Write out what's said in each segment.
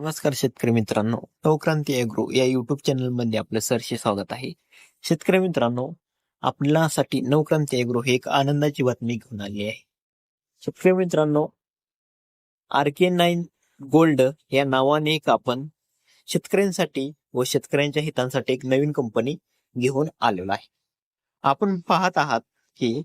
नमस्कार शेतकरी मित्रांनो. नवक्रांती एग्रो या युट्यूब चॅनलमध्ये आपलं सरसे स्वागत आहे. शेतकरी मित्रांनो आपल्यासाठी नवक्रांती एग्रो ही एक आनंदाची बातमी घेऊन आली आहे. शेतकरी मित्रांनो आर के नाईन गोल्ड या नावाने एक आपण शेतकऱ्यांसाठी व शेतकऱ्यांच्या हितांसाठी एक नवीन कंपनी घेऊन आलेलो आहे. आपण पाहत आहात की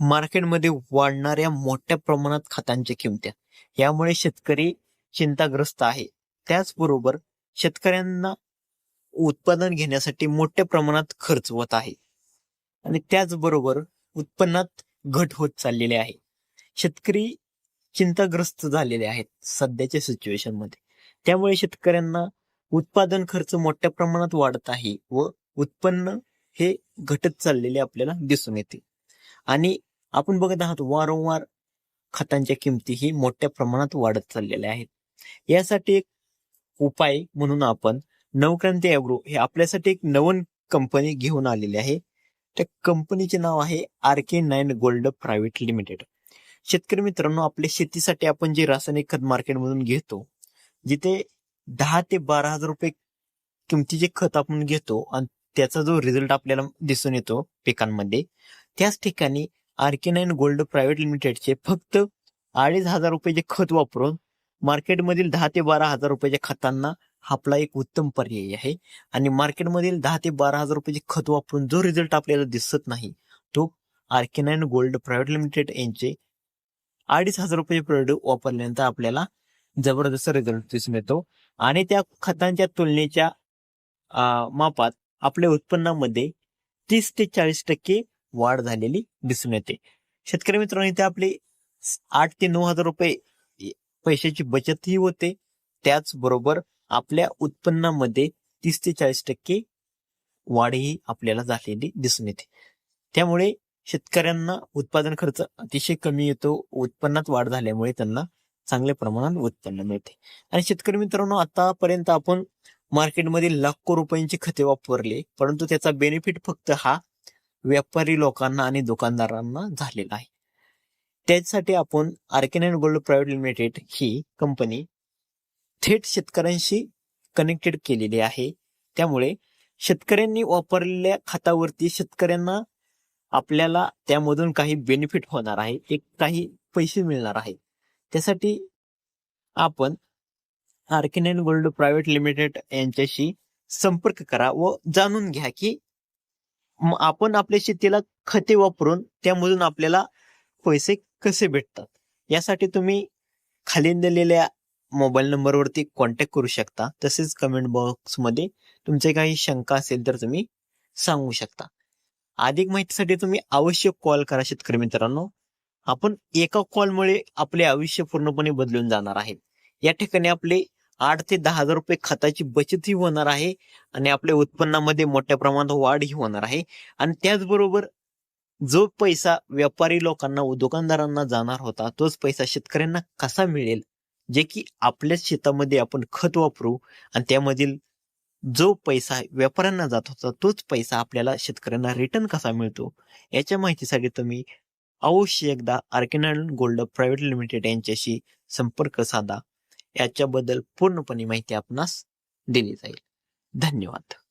मार्केटमध्ये वाढणाऱ्या मोठ्या प्रमाणात खतांच्या किमत्या यामुळे शेतकरी चिंताग्रस्त आहे. त्याचबरोबर शेतकऱ्यांना उत्पादन घेण्यासाठी मोठ्या प्रमाणात खर्च होत आहे. आणि त्याचबरोबर उत्पन्नात घट होत चाललेली आहे. शेतकरी चिंताग्रस्त झालेले आहेत सध्याच्या सिच्युएशनमध्ये. त्यामुळे शेतकऱ्यांना उत्पादन खर्च मोठ्या प्रमाणात वाढत आहे व उत्पन्न हे घटत चाललेले आपल्याला दिसून येते. आणि आपण बघत आहात वारंवार खतांच्या किमती ही मोठ्या प्रमाणात वाढत चाललेल्या आहेत. यासाठी एक उपाय म्हणून आपण नवक्रांती अॅग्रो हे आपल्यासाठी एक नवीन कंपनी घेऊन आलेली आहे. त्या कंपनीचे नाव आहे R K nine gold private limited. शेतकरी मित्रांनो आपल्या शेतीसाठी आपण जे रासायनिक खत मार्केटमधून घेतो जिथे दहा ते बारा हजार रुपये किमतीचे खत आपण घेतो आणि त्याचा जो रिझल्ट आपल्याला दिसून येतो पिकांमध्ये त्याच ठिकाणी R K nine gold private लिमिटेडचे फक्त अडीच हजार रुपयाचे खत वापरून मार्केटमधील दहा ते बारा हजार रुपयाच्या खतांना आपला एक उत्तम पर्याय आहे. आणि मार्केटमधील दहा ते बारा हजार रुपयाचे खत वापरून जो रिझल्ट आपल्याला दिसत नाही तो आर गोल्ड प्रायव्हेट लिमिटेड यांचे अडीच हजार रुपयाचे प्रोडक्ट वापरल्यानंतर आपल्याला जबरदस्त रिझल्ट दिसून येतो. आणि त्या खतांच्या तुलनेच्या मापात आपल्या उत्पन्नामध्ये तीस ते चाळीस टक्के वाढ झालेली दिसून येते. शेतकरी मित्रांनो इथे आपले आठ ते नऊ हजार रुपये पैशाची बचतही होते. त्याचबरोबर आपल्या उत्पन्नामध्ये तीस ते चाळीस टक्के वाढही आपल्याला झालेली दिसून येते. त्यामुळे शेतकऱ्यांना उत्पादन खर्च अतिशय कमी येतो. उत्पन्नात वाढ झाल्यामुळे त्यांना चांगल्या प्रमाणात उत्पन्न मिळते. आणि शेतकरी मित्रांनो आतापर्यंत आपण मार्केटमध्ये लाखो रुपयांची खते वापरले परंतु त्याचा बेनिफिट फक्त हा व्यापारी लोकांना आणि दुकानदारांना झालेला आहे. त्यासाठी आपण R K nine gold private limited ही कंपनी थेट शेतकऱ्यांशी कनेक्टेड केलेली आहे. त्यामुळे शेतकऱ्यांनी वापरलेल्या खतावरती शेतकऱ्यांना आपल्याला त्यामधून काही बेनिफिट होणार आहे. एक काही पैसे मिळणार आहे. त्यासाठी आपण आर्केनाईन गोल्ड प्रायव्हेट लिमिटेड यांच्याशी संपर्क करा व जाणून घ्या की आपण आपल्या शेतीला खते वापरून त्यामधून आपल्याला पैसे कसे भेटतात? यासाठी तुम्ही खाली दिलेल्या मोबाईल नंबरवरती कॉन्टॅक्ट करू शकता. तसेच कमेंट बॉक्समध्ये तुमचे काही शंका असेल तर तुम्ही सांगू शकता. अधिक माहितीसाठी तुम्ही अवश्य कॉल करा शेतकरी मित्रांनो. आपण एका कॉलमुळे आपले आयुष्य पूर्णपणे बदलून जाणार आहे. या ठिकाणी आपले आठ ते दहा हजार रुपये खताची बचतही होणार आहे आणि आपल्या उत्पन्नामध्ये मोठ्या प्रमाणात वाढही होणार आहे. आणि त्याचबरोबर जो पैसा व्यापारी लोकांना व दुकानदारांना जाणार होता तोच पैसा शेतकऱ्यांना कसा मिळेल? जे की आपल्याच शेतामध्ये आपण खत वापरू आणि त्यामधील जो पैसा व्यापाऱ्यांना जात होता तोच पैसा आपल्याला शेतकऱ्यांना रिटर्न कसा मिळतो? याच्या माहितीसाठी तुम्ही अवश्य एकदा आर्किनाल गोल्ड प्रायव्हेट लिमिटेड यांच्याशी संपर्क साधा. याच्याबद्दल पूर्णपणे माहिती आपणास दिली जाईल. धन्यवाद.